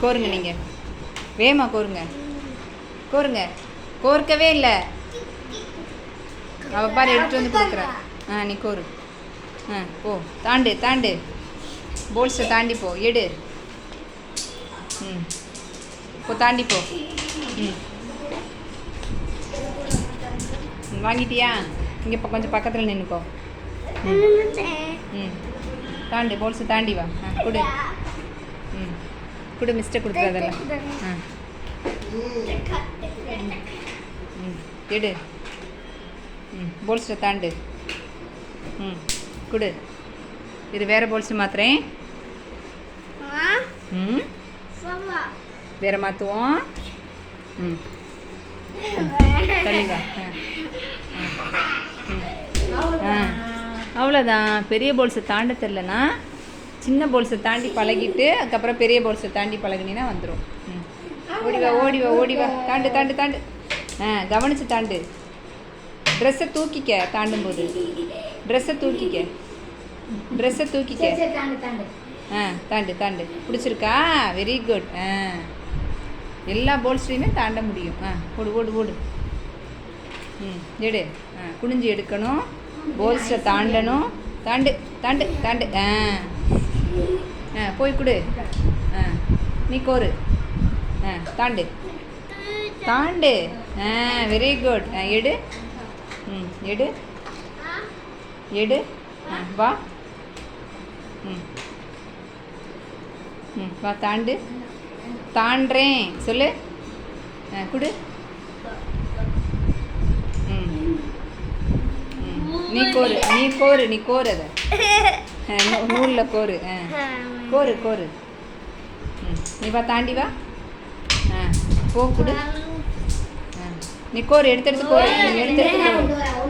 கோருங்க நீங்கள் வேமா கோருங்க. கோருங்க. கோர்க்கவே இல்லை. அவள் பாரு எடுத்துகிட்டு வந்து கொடுக்குறா. ஆ நீ கோரு. ஆ போ. தாண்டு தாண்டு. போல்ஸை தாண்டி போ. எடு. ம். போ தாண்டி போ. ம். வாங்கிட்டியா? இங்கே இப்போ கொஞ்சம் பக்கத்தில் நின்றுக்கோ ம். தாண்டு போல்ஸை தாண்டி வா. ஆ கொடு. ம். கொடு மிஸ்டர் கொடுக்குறதெல்லாம் ஆ ம். எடு. ம். போல்ஸை தாண்டு. ம். கொடு. இது வேறு போல்ஸ் மாத்துறேன். ம்? வேறு மாற்றுவோம் ம். தள்ளி வா. ஆ. ஆ. அவ்வளோதான். பெரிய போல்ஸை தாண்ட தெரிலனா சின்ன போல்ஸை தாண்டி பழகிட்டு அதுக்கப்புறம் பெரிய போல்ஸை தாண்டி பழகுனீன்னா வந்துடும் ம். ஓடி வா ஓடி வா ஓடி வா தாண்டு தாண்டு தாண்டு. ஆ கவனிச்சு தாண்டு. ட்ரெஸ்ஸை தூக்கிக்க தாண்டும் போது ட்ரெஸ்ஸை தூக்கிக்க. ட்ரெஸ்ஸை தூக்கிக்க ஆ தாண்டு தாண்டு. பிடிச்சிருக்கா? வெரி குட் ஆ. எல்லா போல்ஸ்லையுமே தாண்ட முடியும். ஆ ஓடு ஓடு ஓடு. ம் எடு. ஆ குனிஞ்சு எடுக்கணும். போல்ஸை தாண்டணும். தாண்டு தாண்டு தாண்டு. ஆ. போய் கொடு. ஆ நீ கோரு. ஆ தாண்டு. தாண்டு. ஆ வெரி குட் ஆ எடு. ம் எடு. எடு. ஆ வா. ம். ம் வா தாண்டு. தாண்டுறேன் சொல்லு. ஆ கொடு. ம். ம். நீ கோரு. நீ கோரு நீ கோரு அதை. நூலில் கோரு. ஆ. கோரு கோரு. ம் நீ வா தாண்டி வா. ஆ போ கொடு. ஆ நீ கோரு எடுத்து எடுத்து கோரு. எடுத்து எடுத்து